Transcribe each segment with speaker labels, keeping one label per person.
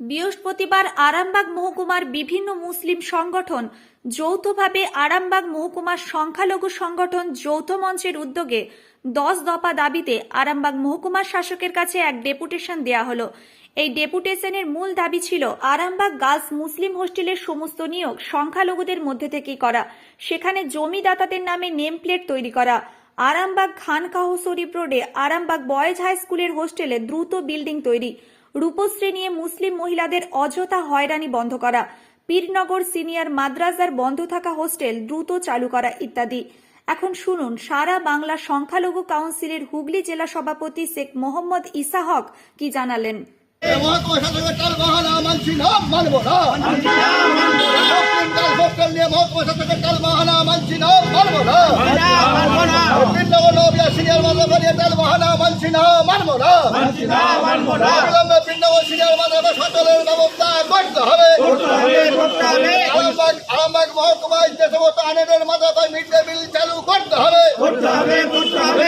Speaker 1: বৃহস্পতিবার আরামবাগ মহকুমার বিভিন্ন মুসলিম সংগঠন যৌথভাবে আরামবাগ মহকুমার সংখ্যালঘু সংগঠন যৌথ মঞ্চের উদ্যোগে দশ দফা দাবিতে আরামবাগ মহকুমার শাসকের কাছে এক ডেপুটেশন দেয়া হলো। এই ডেপুটেশনের মূল দাবি ছিল আরামবাগ গার্লস মুসলিম হোস্টেলের সমস্ত নিয়োগ সংখ্যালঘুদের মধ্যে থেকেই করা, সেখানে জমিদাতাদের নামে নেম প্লেট তৈরি করা। আরামবাগ খানকাহ শরীফ রোডে আরামবাগ বয়েজ হাই স্কুলের হোস্টেলে দ্রুত বিল্ডিং তৈরি। রূপশ্রী নিয়ে মুসলিম মহিলাদের অযথা হয়রানি বন্ধ করা পীরনগর সিনিয়র মাদ্রাসার বন্ধ থাকা হোস্টেল দ্রুত চালু করা ইত্যাদি। এখন শুনুন সারা বাংলা সংখ্যালঘু কাউন্সিলের হুগলি জেলা সভাপতি শেখ মোহাম্মদ ইসা হক কি জানালেন।
Speaker 2: নিয়ে না না সিনিয়র মাদ্রাসা নিয়ে তার বাহানা মানছি না মানবো না। অবিলম্বে বৃন্দাবন সিনিয়র মাদ্রাসা সচলের ব্যবস্থা করতে হবে। আরামবাগ আরামবাগ মহকুমায় যে সমস্ত আনেনের মাদ্রাসায় মিড ডে মিল চালু করতে হবে।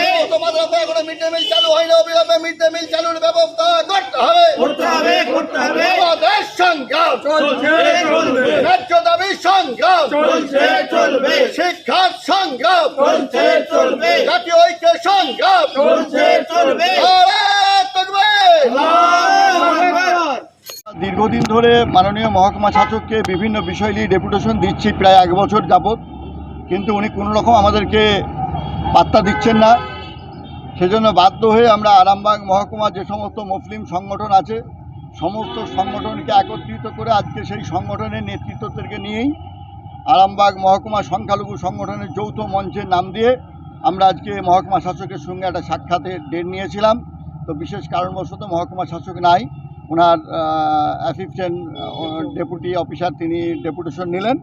Speaker 2: সমস্ত মাদ্রাসায় এখনও মিড ডে মিল চালু হয়নি অবিলম্বে মিড ডে মিল চালুর ব্যবস্থা করতে হবে। আমাদের সংগ্রাম ন্যায্য দাবি সংগ্রাম। শিক্ষার সংগ্রাম। জাতীয় সংগ্রাম! দীর্ঘদিন ধরে মাননীয় মহকুমা শাসককে বিভিন্ন বিষয় নিয়ে ডেপুটেশন দিচ্ছি প্রায় এক বছর যাবৎ। কিন্তু উনি কোনো রকম আমাদেরকে পাত্তা দিচ্ছেন না। সেজন্য বাধ্য হয়ে আমরা আরামবাগ মহকুমা যে সমস্ত মুসলিম সংগঠন আছে সমস্ত সংগঠনকে একত্রিত করে আজকে সেই সংগঠনের নেতৃত্বদেরকে নিয়েই আরামবাগ মহকুমা সংখ্যালঘু সংগঠনের যৌথ মঞ্চের নাম দিয়ে আমরা আজকে মহকুমা শাসকের সঙ্গে একটা সাক্ষাতের ডেট নিয়েছিলাম। তো বিশেষ কারণবশত মহকুমা শাসক নাই। ওনার অ্যাসিস্ট্যান্ট ডেপুটি অফিসার তিনি ডেপুটেশন নিলেন।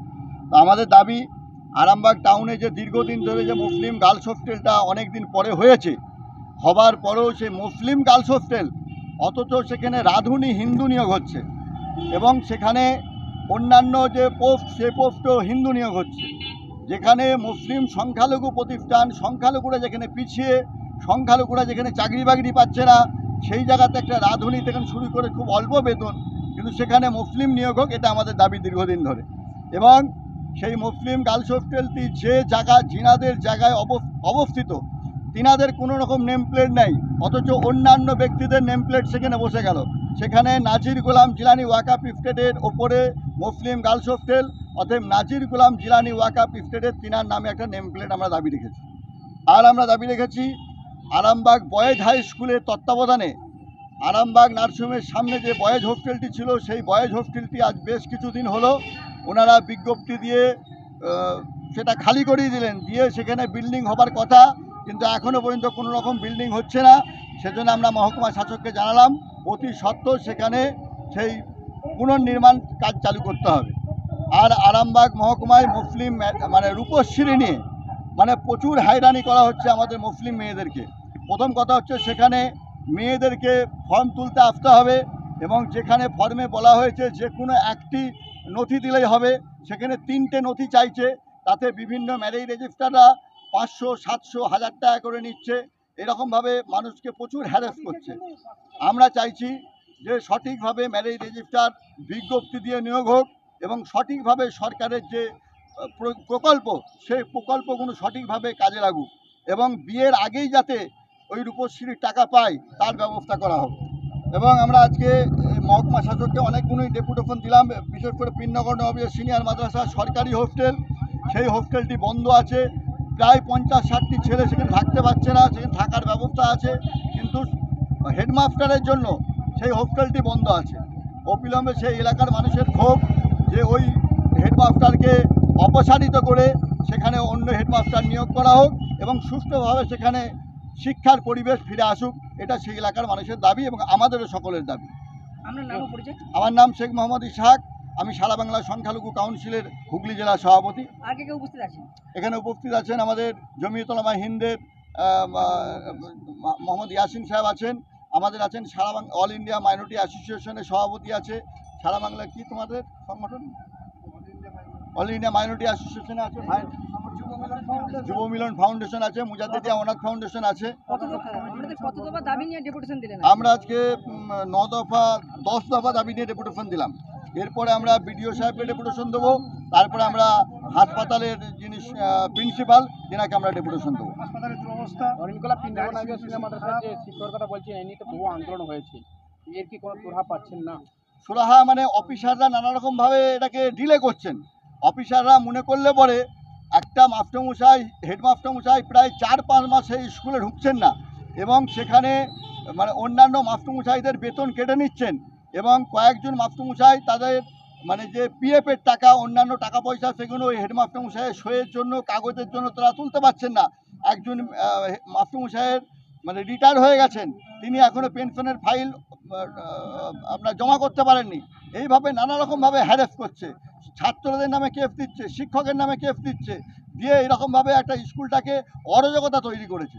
Speaker 2: তো আমাদের দাবি, আরামবাগ টাউনে যে দীর্ঘদিন ধরে যে মুসলিম গার্লস হোস্টেলটা অনেক দিন পরে হয়েছে, হবার পরেও সেই মুসলিম গার্লস হোস্টেল, অথচ সেখানে রাঁধুনি হিন্দু নিয়োগ হচ্ছে এবং সেখানে অন্যান্য যে পোস্ট, সে পোস্টও হিন্দু নিয়োগ হচ্ছে। যেখানে মুসলিম সংখ্যালঘু প্রতিষ্ঠান, সংখ্যালঘুরা যেখানে পিছিয়ে, সংখ্যালঘুরা যেখানে চাকরি বাকরি পাচ্ছে না, সেই জায়গাতে একটা রাঁধুনি থেকে শুরু করে খুব অল্প বেতন, কিন্তু সেখানে মুসলিম নিয়োগ হোক, এটা আমাদের দাবি দীর্ঘদিন ধরে। এবং সেই মুসলিম গার্লস হোস্টেলটি যে জায়গা, জিনাদের জায়গায় অব- অবস্থিত, তিনাদের কোনো রকম নেম প্লেট নেই, অথচ অন্যান্য ব্যক্তিদের নেম প্লেট সেখানে বসে গেল। সেখানে নাজির গোলাম জিলানি ওয়াকাপ ইফটেডের ওপরে মুসলিম গার্লস হোস্টেল অতএব নাজির গোলাম জিলানি ওয়াকাপ ইফটেডের তিনার নামে একটা নেম প্লেট আমরা দাবি রেখেছি। আর আমরা দাবি রেখেছি, আরামবাগ বয়েজ হাই স্কুলের তত্ত্বাবধানে আরামবাগ নার্সিংহোমের সামনে যে বয়েজ হোস্টেলটি ছিল, সেই বয়েজ হোস্টেলটি আজ বেশ কিছুদিন হলো ওনারা বিজ্ঞপ্তি দিয়ে সেটা খালি করিয়ে দিলেন। দিয়ে সেখানে বিল্ডিং হবার কথা, কিন্তু এখনও পর্যন্ত কোনো রকম বিল্ডিং হচ্ছে না। সেজন্য আমরা মহকুমা শাসককে জানালাম, অতি সত্ত্বেও সেখানে সেই পুনর্নির্মাণ কাজ চালু করতে হবে। আর আরামবাগ মহকুমায় মুসলিম মানে রূপশ্রী নিয়ে মানে প্রচুর হাইরানি করা হচ্ছে আমাদের মুসলিম মেয়েদেরকে। প্রথম কথা হচ্ছে সেখানে মেয়েদেরকে ফর্ম তুলতে আসতে হবে এবং যেখানে ফর্মে বলা হয়েছে যে কোনো একটি নথি দিলেই হবে, সেখানে তিনটে নথি চাইছে, তাতে বিভিন্ন ম্যারেজ রেজিস্টাররা পাঁচশো, সাতশো, হাজার টাকা করে নিচ্ছে। এরকমভাবে মানুষকে প্রচুর হ্যারাস করছে। আমরা চাইছি যে সঠিকভাবে ম্যারেজ রেজিস্টার বিজ্ঞপ্তি দিয়ে নিয়োগ হোক এবং সঠিকভাবে সরকারের যে প্রকল্প, সেই প্রকল্পগুলো সঠিকভাবে কাজে লাগুক এবং বিয়ের আগেই যাতে ওই রূপশ্রীর টাকা পায়, তার ব্যবস্থা করা হোক। এবং আমরা আজকে মহকুমা শাসককে অনেকগুলোই ডেপুটেশন দিলাম, বিশেষ করে পিননগর নবীর সিনিয়র মাদ্রাসা সরকারি হোস্টেল সেই হোস্টেলটি বন্ধ আছে। প্রায় পঞ্চাশ ষাটটি ছেলে সেখানে থাকতে পারছে না, সেখানে থাকার ব্যবস্থা আছে। কিন্তু হেডমাস্টারের জন্য সেই হোস্টেলটি বন্ধ আছে। অবিলম্বে সেই এলাকার মানুষের ক্ষোভ যে ওই হেডমাস্টারকে অপসারিত করে সেখানে অন্য হেডমাস্টার নিয়োগ করা হোক এবং সুষ্ঠুভাবে সেখানে শিক্ষার পরিবেশ ফিরে আসুক এটা সেই এলাকার মানুষের দাবি এবং আমাদেরও সকলের দাবি। আমার নাম শেখ মোহাম্মদ ইসহাক আমি সারা বাংলা সংখ্যালঘু কাউন্সিলের হুগলি জেলার সভাপতি।
Speaker 3: উপস্থিত আছেন?
Speaker 2: এখানে উপস্থিত আছেন আমাদের জমিয়তলামা হিন্দের মোহাম্মদ ইয়াসিন সাহেব আছেন আমাদের আছেন সারা বাংলা অল ইন্ডিয়া মাইনরিটি অ্যাসোসিয়েশনের সভাপতি আছে। সারা বাংলা কি তোমাদের সংগঠন? অল ইন্ডিয়া মাইনরিটি অ্যাসোসিয়েশনে আছে যুব মিলন ফাউন্ডেশন আছে, মুজাদ্দিদিয়া অনাথ ফাউন্ডেশন আছে। আমরা আজকে ন দফা, দশ দফা দাবি নিয়ে ডেপুটেশন দিলাম। এরপরে আমরা বিডিও সাহেবকে ডেপুটেশন দেবো। তারপরে আমরা হাসপাতালের যিনি প্রিন্সিপাল তেনাকে আমরা ডেপুটেশন দেবো।
Speaker 4: হাসপাতালের দুরবস্থা
Speaker 5: অরিন্দলা সিনেমা মাদ্রাসার যে শিক্ষকের কথা বলছেন এই নিয়ে তো বহু আন্দোলন হয়েছে। এর কি কোনো প্রভাব পাচ্ছেন না?
Speaker 2: সুরাহা মানে অফিসাররা নানা রকমভাবে এটাকে ডিলে করছেন। অফিসাররা মনে করলে পরে একটা মাস্টারমশাই হেডমাস্টারমশাই প্রায় চার পাঁচ মাস এই স্কুলে ঢুকছেন না এবং সেখানে মানে অন্যান্য মাস্টারমশাইদের বেতন কেটে নিচ্ছেন এবং কয়েকজন মাস্টারমশাই তাদের মানে যে পিএফের টাকা অন্যান্য টাকা পয়সা সেগুলো ওই হেডমাস্টারমশাইয়ের সইয়ের জন্য কাগজের জন্য তারা তুলতে পারছেন না। একজন আহ, মাস্টারমশাইয়ের মানে রিটায়ার হয়ে গেছেন। তিনি এখনও পেনশনের ফাইল আপনার জমা করতে পারেননি। এইভাবে নানা রকমভাবে হ্যারেস করছে। ছাত্রদের নামে কেফ দিচ্ছে শিক্ষকের নামে কেফ দিচ্ছে দিয়ে এরকমভাবে একটা স্কুলটাকে অরাজকতা তৈরি করেছে।